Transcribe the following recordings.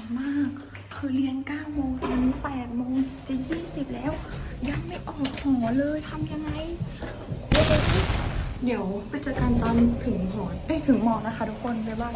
ายมาก คือเรียน9โมงตอนนี้8โมงจะ20 แล้ว ยังไม่ออกหอเลยทำยังไง เดี๋ยวไปเจอกันตอนถึงหอไปถึงหมอนะคะทุกคนบ๊ายบาย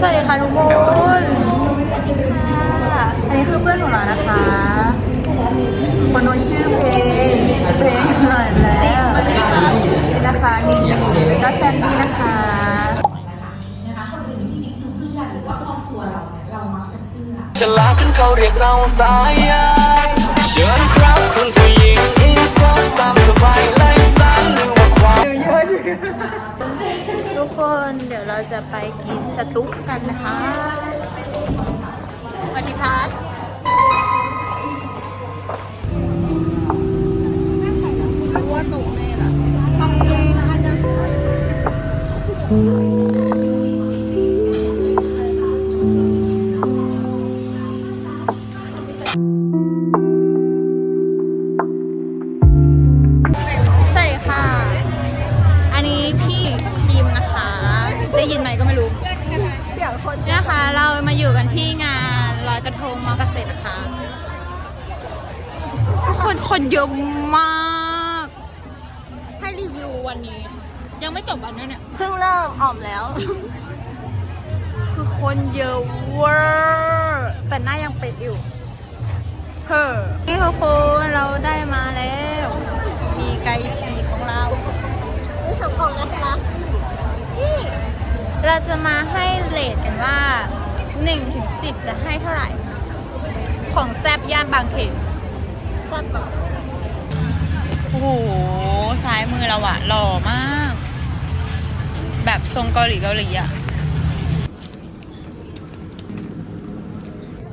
สวัสดีค่ะทุกคนสวัสดีค่ะ แล้วก็แซมมี่นะคะฉลาดจนเขาเรียกเราตายายเชิญครับคุณผู้หญิงอินเสิร์ตตามสบายไล่สารหรือว่าความ ทุกคนเดี๋ยวเราจะไปกินสตุ๊กกันนะคะสวัสดีพัท ทุกคนคนเยอะมาก ให้รีวิววันนี้ ยังไม่จบวันนั้นเนี่ย เพิ่งเริ่มออมแล้ว คือคนเยอะเวอร์แต่หน้ายังเป็นอยู่เฮ้อนี่ทุกคนเราได้มาแล้ว มีไก่ฉีกของเรานี่สองกล่องนะคะนี่เราจะมาให้เลทกันว่า1ถึง10 จะให้เท่าไหร่ ของแซบย่านบางเขนจับบอก โอ้โหซ้ายมือเราอะหล่อมาก แบบทรงเกาหลีเกาหลีอะ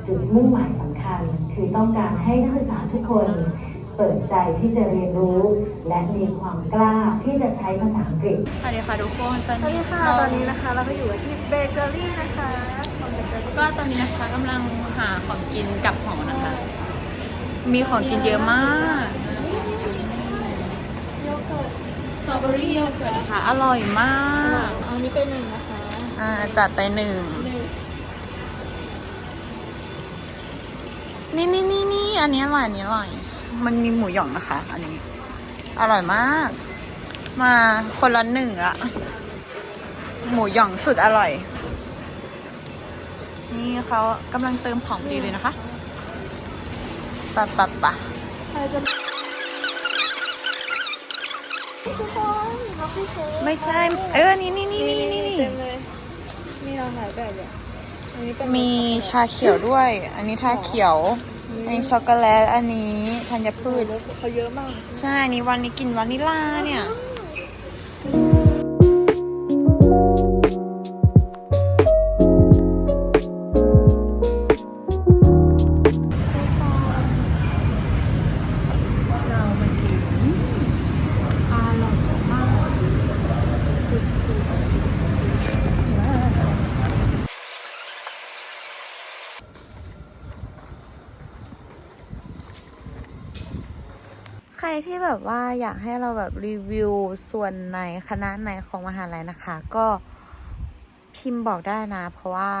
จุดมุ่งหมายสำคัญ คือต้องการให้นักศึกษาทุกคนเปิดใจที่จะเรียนรู้ และมีความกล้าที่จะใช้ภาษาอังกฤษสวัสดีค่ะทุกคนตอนสวัสนี้ดีค่ะ เราตอนนี้นะคะ เราก็อยู่ที่เบเกอรี่นะคะของเบเกอรี่ก็ตอนนี้นะคะกำลังหาของกินกลับหอนะคะ มีของกินเยอะมากสตรอเบอรี่โยเกิร์ตนะคะอร่อยมาก อันนี้เป็นหนึ่งนะคะอ่าจัดไปหนึ่งนี่นี่นี่นี่อันนี้อร่อยอันนี้อร่อย มันมีหมูหย่องนะคะ อันนี้ อร่อยมาก มาคนละหนึ่งละหมูหย่องสุดอร่อย นี่เขากำลังเติมของดีเลยนะคะ ปะปะปะใครจะทุกคนน้องพี่เชฟไม่ใช่ เออ นี่นี่นี่นี่นี่นี่เต็มเลย มีเราหลายแบบเลยอันนี้เป็นมีชาเขียวด้วย อันนี้ชาเขียว อันนี้ช็อกโกแลต อันนี้ธัญพืชเขาเยอะมาก ใช่ อันนี้วันนี้กินวานิลลาเนี่ย ใครที่แบบว่าอยากให้เราแบบรีวิวส่วนไหนคณะไหนของมหาลัยนะคะ ก็พิมพ์บอกได้นะ เพราะว่า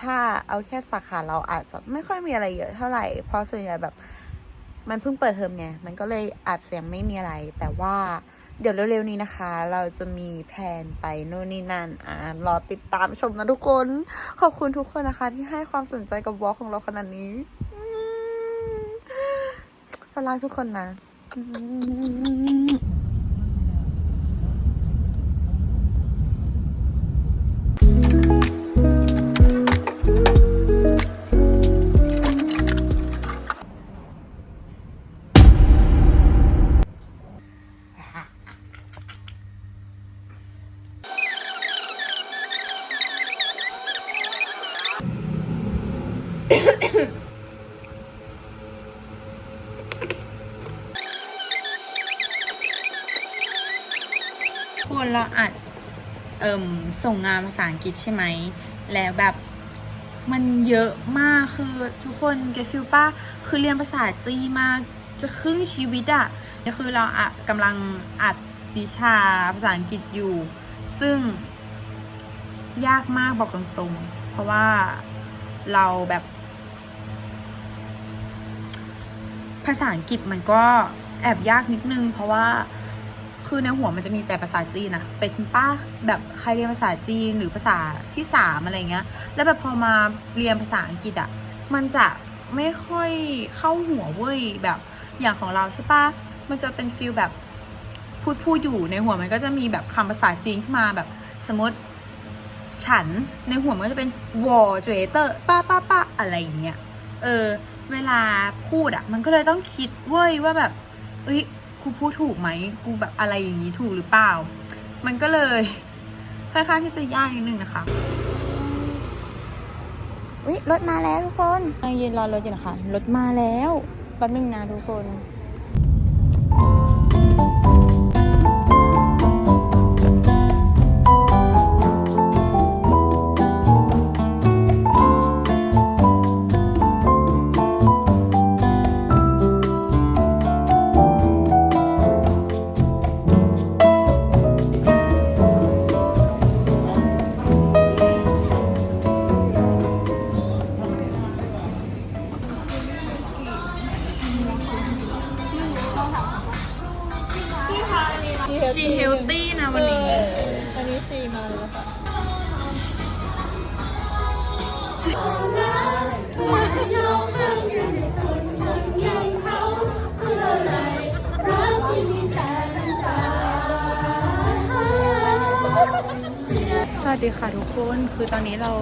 ถ้าเอาแค่สาขาเราอาจจะไม่ค่อยมีอะไรเยอะเท่าไหร่ เพราะส่วนใหญ่แบบมันเพิ่งเปิดเทอมไงมันก็เลยอาจจะยังไม่มีอะไรแต่ว่า เดี๋ยวเร็วๆนี้นะคะ เราจะมีแพลนไปโน่นนี่นั่นอ่ารอติดตามชมนะทุกคน ขอบคุณทุกคนนะคะ ที่ให้ความสนใจกับบล็อกของเราขนาดนี้เรารักทุกคนนะ เราอัดเอ่มส่งงานภาษาอังกฤษใช่ไหม แล้วแบบมันเยอะมากคือทุกคนเกฟิลป้าคือเรียนภาษาจีมาจะครึ่งชีวิตอะนี่คือเราอะกำลังอัดวิชาภาษาอังกฤษอยู่ ซึ่งยากมากบอกตรงๆ เพราะว่าเราแบบ ภาษาอังกฤษมันก็แอบยากนิดนึง เพราะว่า คือในหัวมันจะมีแต่ภาษาจีนอะเป็นป้าแบบใครเรียนภาษาจีนหรือภาษาที่สามอะไรเงี้ย แล้วแบบพอมาเรียนภาษาอังกฤษอะมันจะไม่ค่อยเข้าหัวเว้ยแบบอย่างของเราใช่ปะมันจะเป็นฟิลแบบพูดพูดอยู่ในหัวมันก็จะมีแบบคำภาษาจีนขึ้นมาแบบสมมติ ฉันในหัวมันก็จะเป็นวอเจเตอร์ป้าป้าป้าอะไรอย่างเงี้ยเออ เวลาพูดอะมันก็เลยต้องคิดเว้ยว่าแบบเอ้ย กูพูดถูกไหมกูแบบอะไรอย่างนี้ถูกหรือเปล่า มันก็เลยค่อนข้างที่จะยากนิดนึงนะคะอุ๊ยรถมาแล้วทุกคนยังยืนรอรถอยู่นะคะรถมาแล้วแป๊บนึงนะทุกคน วัสดีค่ะทุกคน คือตอนนี้เรา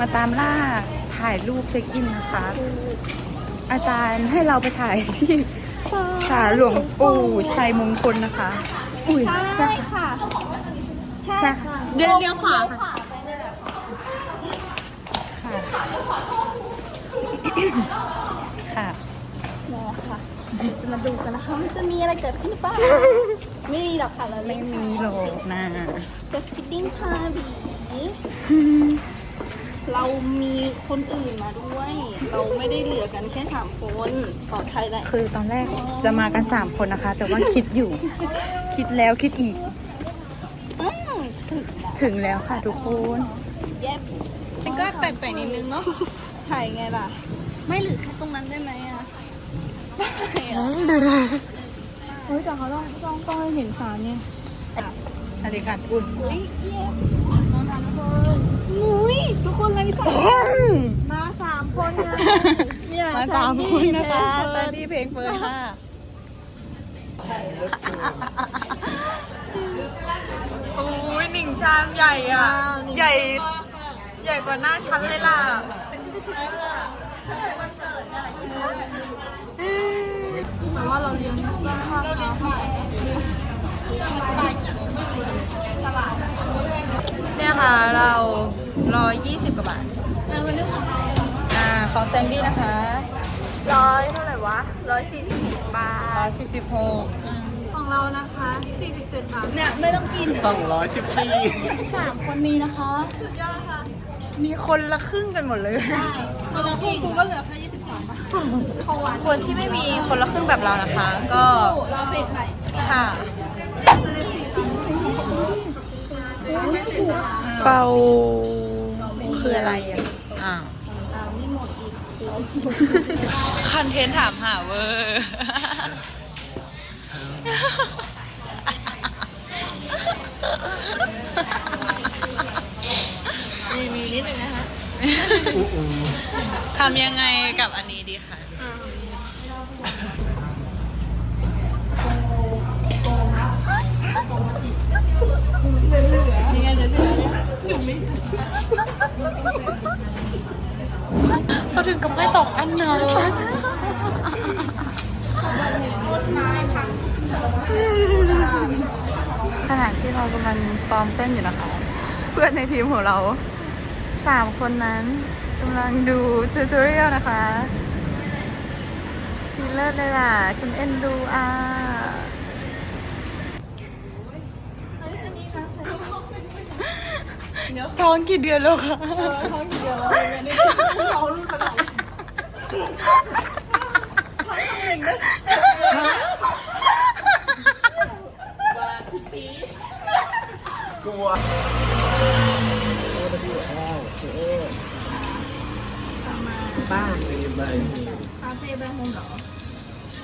มาตามล่าถ่ายรูปเช็คอินนะคะ อาจารย์ให้เราไปถ่ายที่ศาลหลวงปู่ชัยมงคลนะคะ อุ้ยใช่ค่ะ ใช่ค่ะเดี๋ยวเลี้ยวขวาค่ะค่ะจะมาดูกันนะคะมันจะมีอะไรเกิดขึ้นหรือเปล่า ไม่มีหรอกค่ะเราไม่เล่นมีหรอกนะจะสกิดดิ้งค่ะบีเรามีคนอื่นมาด้วย เราไม่ได้เหลือกันแค่สามคนปลอดภัยแหละคือตอนแรกจะมากันสามคนนะคะ แต่ว่าคิดอยู่ คิดแล้วคิดอีกอืมถึงถึงแล้วค่ะทุกคนเย็บมันก็แปลกๆนิดนึงเนาะถ่ายไงล่ะ ไม่หรือแค่ตรงนั้นได้ไหมอะไม่อะเฮ้ยแต่เขาต้องต้องต้องให้เห็นสารเนี่ยสวัสดีค่ะอุ่นเฮ้ยเย้น้องทำทุกคนนุ้ยทุกคนเลยสามมาสามคนไงเนี่ยมาสามคนนะคะแซแซนนดี้ดี้เพลงเฟิร์นค่ะโอ้ยหนึ่งชามใหญ่อะ ใหญ่ ใหญ่กว่าหน้าชั้นเลยล่ะ แต่ว่าเราเรียนเราเรียนฝ่ายเนี่ยค่ะเราร้อยยี่สิบกว่าบาทอ่าของแซนดี้นะคะร้อยเท่าไหร่วะร้อยสี่สิบบาร้อทยสี่สิบหกของเรานะคะสี่สิบเจ็ดบาทเนี่ยไม่ต้องกินสองร้อยสิบสี่สามคนนี้นะคะมีคนละครึ่งกันหมดเลยคนละคู่กูก็เหลือแค่ คนที่ไม่มีคนละครึ่งแบบเรานะคะ ก็ค่ะเป่าคืออะไรอะอ้าคอนเทนต์ถามหาเวอร์มีมีนิดนึงนะคะ ทำยังไงกับอันนี้ดีคะนี่ไงเดี๋ยวเดี๋ยวจุ่มไม่เขาถึงกับไม่ตกอันเนอะขณะที่เรากำลังซ้อมเต้นอยู่นะคะ เพื่อนในทีมของเรา สามคนนั้นกำลังดูทูตอเรียลนะคะชิลเลอร์เลยล่ะ ฉันเอ็นดูอะท้องกี่เดือนแล้วคะท้องเดียวเราเนี่ยนี่ท้องลูกขนาดกลัว บ้านคาเฟ่แบงค์โฮเหรอ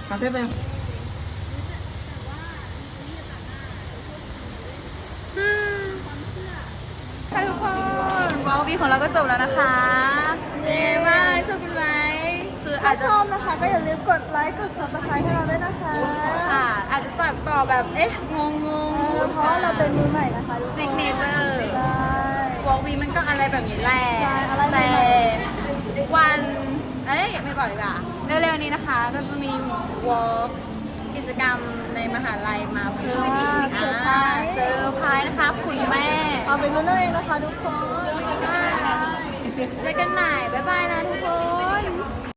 คาเฟ่แบงค์ค่ะทุกคนบล็อกวีของเราก็จบแล้วนะคะเย้นบ้างชอบกันไหมคืออาถ้าจชจะอบนะคะก็อย่าลืมกดไลค์กดซับสไครต์ให้เราด้วยนะคะค่ะอาจจะตัดต่อแบบเอ๊ะงงงงเพราะเราเป็นมือใหม่นะคะซิกเนเจอร์ ใช่ วอลกวีมันก็อะไรแบบนี้แหละแต่วัน เอ้ยไม่บอกดีกว่าเร็วๆนี้นะคะ ก็จะมีวอลกิจกรรมในมหาลัยมาเพิ่มอีกนะเซอร์ไพรส์นะคะ คุณแม่ เอาไปรุ่นเองนะคะทุกคน เจอกันใหม่ บ๊ายบายนะทุกคน